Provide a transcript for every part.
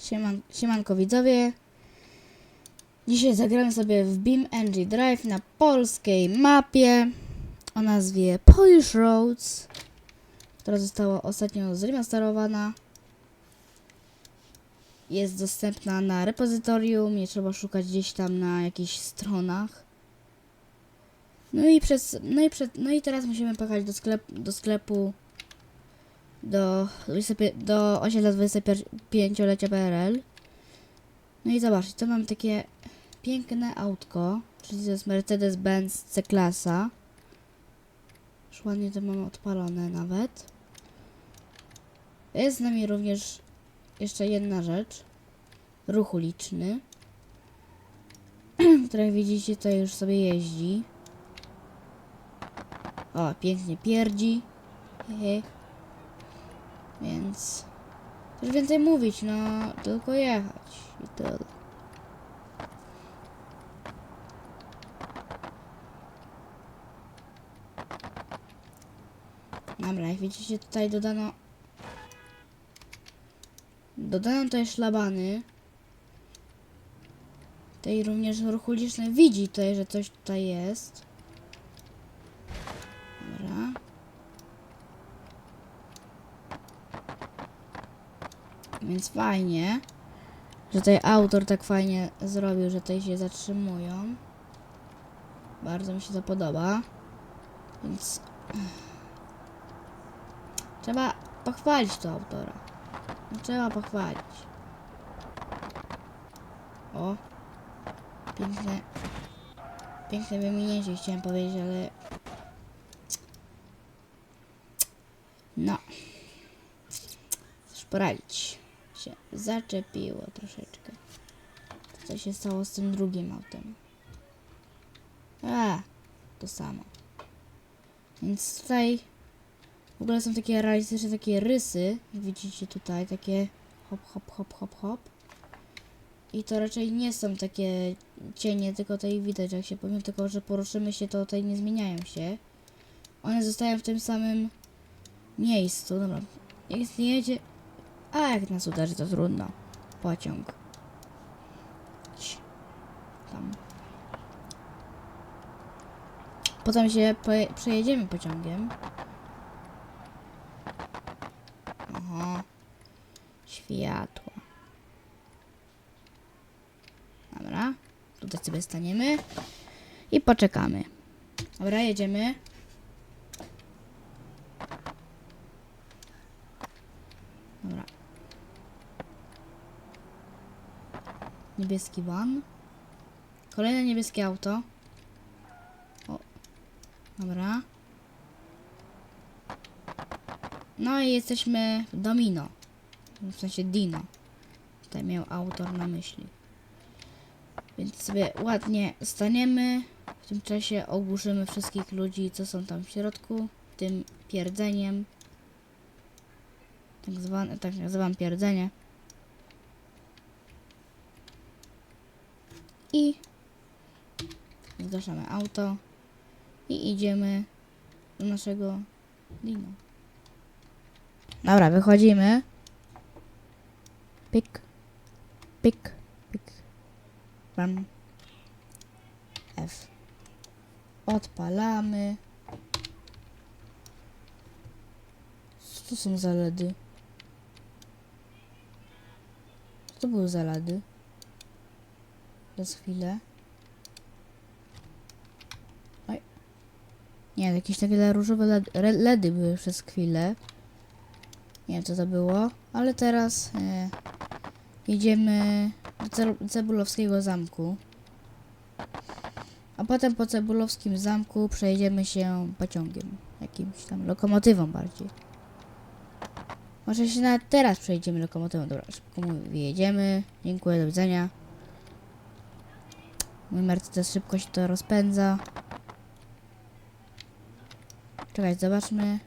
Sieman, siemanko widzowie. Dzisiaj zagramy sobie w Beam NG Drive na polskiej mapie o nazwie Polish Roads, która została ostatnio zremasterowana. Jest dostępna na repozytorium, nie trzeba szukać gdzieś tam na jakichś stronach. No i przez, no i przed, no i teraz musimy pojechać do sklepu, do sklepu do, 25 do osiedla 25-lecia PRL. No i zobaczcie, to mam takie piękne autko, czyli to jest Mercedes-Benz C-klasa. Już ładnie to mam odpalone nawet. Jest z nami również jeszcze jedna rzecz. Ruch uliczny. który jak widzicie to już sobie jeździ. O, pięknie pierdzi. Hehe. Więc już więcej mówić, no tylko jechać i tyle. Dobra, jak widzicie tutaj dodano dodano tutaj szlabany. Tutaj również ruch uliczny widzi tutaj, że coś tutaj jest. Dobra. Więc fajnie, że tutaj autor tak fajnie zrobił, że tutaj się zatrzymują. Bardzo mi się to podoba. Więc trzeba pochwalić to autora. Trzeba pochwalić. O, piękne, piękne wyminięcie chciałem powiedzieć, ale no, coś poradzić się zaczepiło troszeczkę. Co się stało z tym drugim autem? A, to samo. Więc tutaj w ogóle są takie realistyczne takie rysy, widzicie tutaj, takie hop, hop, hop, hop, hop. I to raczej nie są takie cienie, tylko tutaj widać, jak się pomimo tego, że poruszymy się, to tutaj nie zmieniają się. One zostają w tym samym miejscu. Dobra, jak jedzie, a jak nas uderzy, to trudno. Pociąg. Tam. Potem się przejedziemy pociągiem. Aha. Światło. Dobra. Tutaj sobie staniemy. I poczekamy. Dobra, jedziemy. Dobra. Niebieski van. Kolejne niebieskie auto. O. Dobra. No i jesteśmy w Domino. W sensie Dino. Tutaj miał autor na myśli. Więc sobie ładnie staniemy. W tym czasie ogłuszymy wszystkich ludzi, co są tam w środku. Tym pierdzeniem. Tak zwane, tak nazywam pierdzenie. I zgaszamy auto i idziemy do naszego Dino. Dobra, wychodzimy. Pik, pik, pik. Run. F. Odpalamy. Co to są za ledy? Co to były za ledy? Przez chwilę. Oj. Nie, jakieś takie różowe ledy, re- ledy były przez chwilę. Nie wiem co to było, ale teraz e, jedziemy do Ce- Cebulowskiego Zamku. A potem po Cebulowskim Zamku przejedziemy się pociągiem. Jakimś tam lokomotywą bardziej. Może się nawet teraz przejdziemy lokomotywą. Dobra, szybko mówię, jedziemy. Dziękuję, do widzenia. Mój Mercedes szybko się to rozpędza. Czekaj, zobaczmy.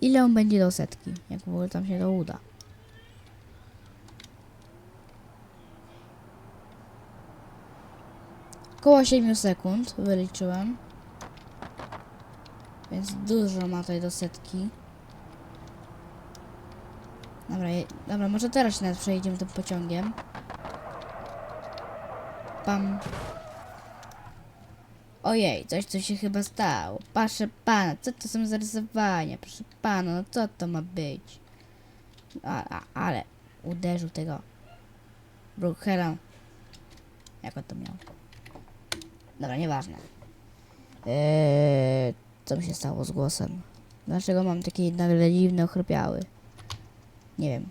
Ile on będzie do setki? Jak w ogóle tam się to uda. Około 7 sekund wyliczyłem. Więc dużo ma tutaj do setki. Dobra, je, dobra, może teraz się nawet przejedziemy tym pociągiem. Pam. Ojej, coś tu się chyba stało. Proszę pana, co to są za rysowania? Proszę pana, no co to ma być? A, a, ale uderzył tego Brookhaila. Jak on to miał? Dobra, nieważne. Eee, co mi się stało z głosem? Dlaczego mam taki nagle dziwny, ochrypiały? Nie wiem.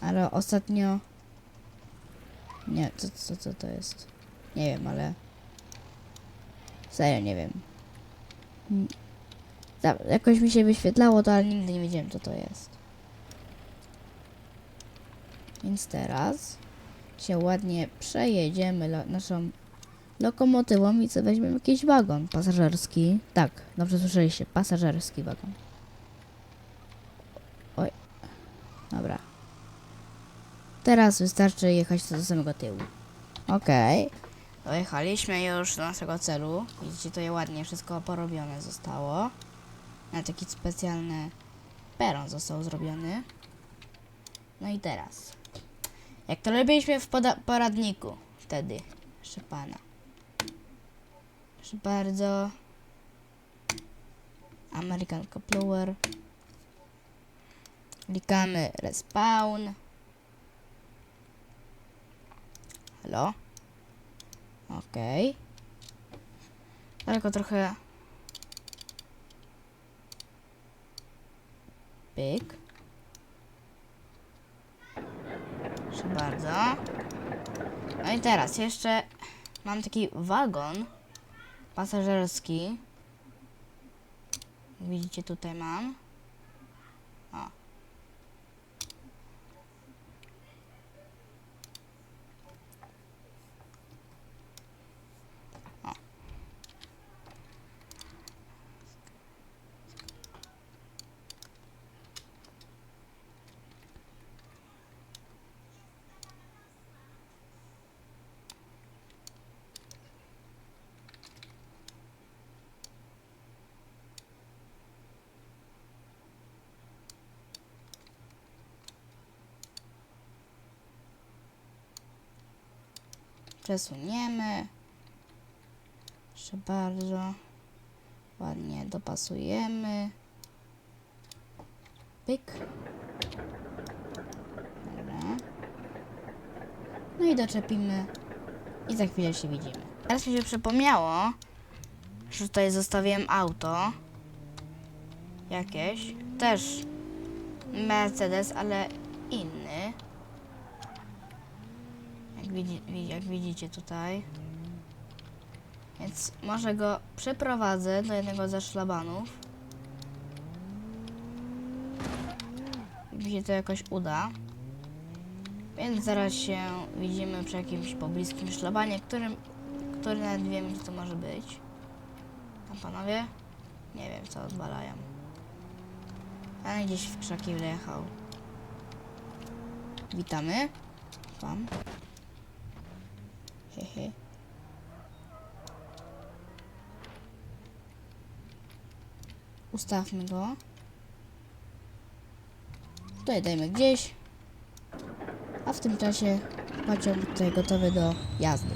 Ale ostatnio... Nie, co, co, co to jest? Nie wiem, ale... Serio, nie wiem. Mm. Za- Jakoś mi się wyświetlało to, ale nigdy nie wiedziałem, co to jest. Więc teraz się ładnie przejedziemy lo- naszą lokomotywą i co weźmiemy jakiś wagon pasażerski. Tak, dobrze słyszeliście, pasażerski wagon. Oj, dobra. Teraz wystarczy jechać do samego tyłu. Okej. Dojechaliśmy już do naszego celu. Widzicie, je ładnie wszystko porobione zostało. Na taki specjalny peron został zrobiony. No i teraz. Jak to robiliśmy w poradniku wtedy, proszę. Proszę bardzo. American Coupler. Klikamy respawn. Halo? Okej. Tylko trochę. Pyk. Proszę bardzo. No i teraz jeszcze mam taki wagon pasażerski. Widzicie, tutaj mam. Przesuniemy. Proszę bardzo. Ładnie dopasujemy. Pyk. Dobra. No i doczepimy. I za chwilę się widzimy. Teraz mi się przypomniało, że tutaj zostawiłem auto. Jakieś. Też Mercedes, ale inny. Jak, widzi, wi- jak widzicie tutaj. Więc może go przeprowadzę do jednego ze szlabanów. Mi się to jakoś uda. Więc zaraz się widzimy przy jakimś pobliskim szlabanie, którym, który nawet wiem, gdzie to może być. Tam panowie? Nie wiem, co odwalają. Ale gdzieś w krzaki wjechał. Witamy. Tam. Hehe. Ustawmy go. Tutaj dajmy gdzieś. A w tym czasie pociąg tutaj gotowy do jazdy.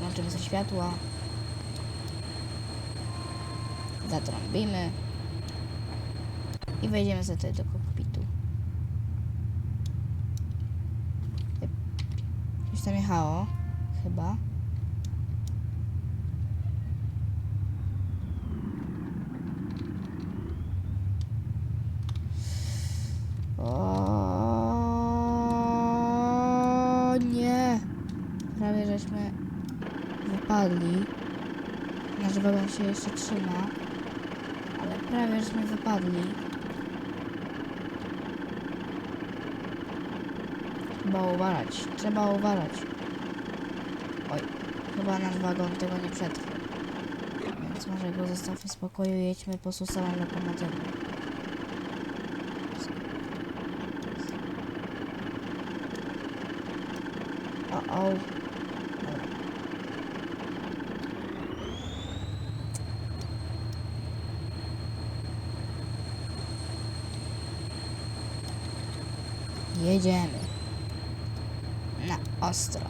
Włączymy sobie światła. Zatrąbimy. I wejdziemy sobie tutaj do kokpitu. Jechało, chyba. O nie! Prawie żeśmy wypadli. Nasz się jeszcze trzyma. Ale prawie żeśmy wypadli. Trzeba uważać, trzeba uważać. Oj, chyba nasz wagon tego nie przetrwa. Więc może go zostawmy w spokoju i jedźmy po prostu samą. O, o. Jedziemy. Na ostro.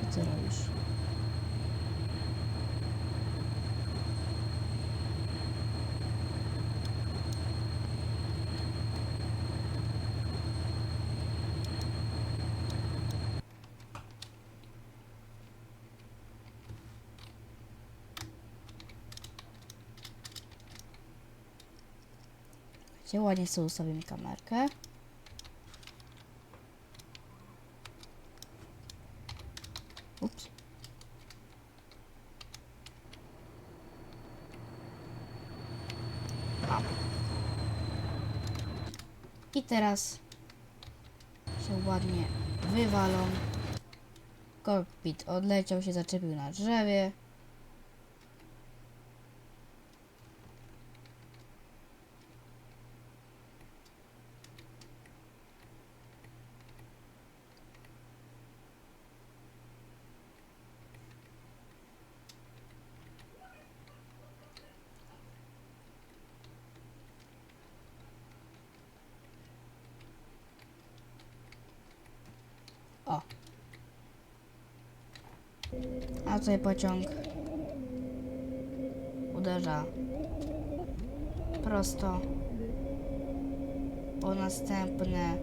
Co ty robisz? Gdzie ładnie sobie ustawimy kamerkę. Ups. I teraz się ładnie wywalą. Kokpit odleciał się, zaczepił na drzewie. O. A tutaj pociąg uderza prosto po następne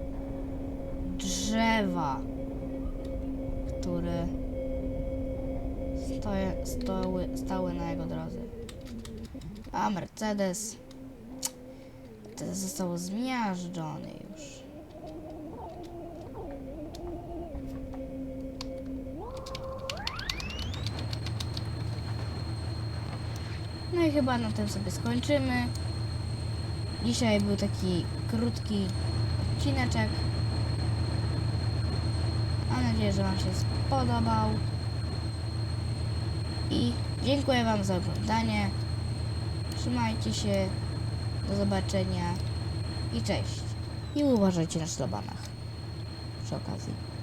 drzewa, które stoje, stoły, stały na jego drodze. A Mercedes Mercedes został zmiażdżony już. I chyba na tym sobie skończymy. Dzisiaj był taki krótki odcineczek. Mam nadzieję, że Wam się spodobał. I dziękuję Wam za oglądanie. Trzymajcie się. Do zobaczenia. I cześć. I uważajcie na szlabanach. Przy okazji.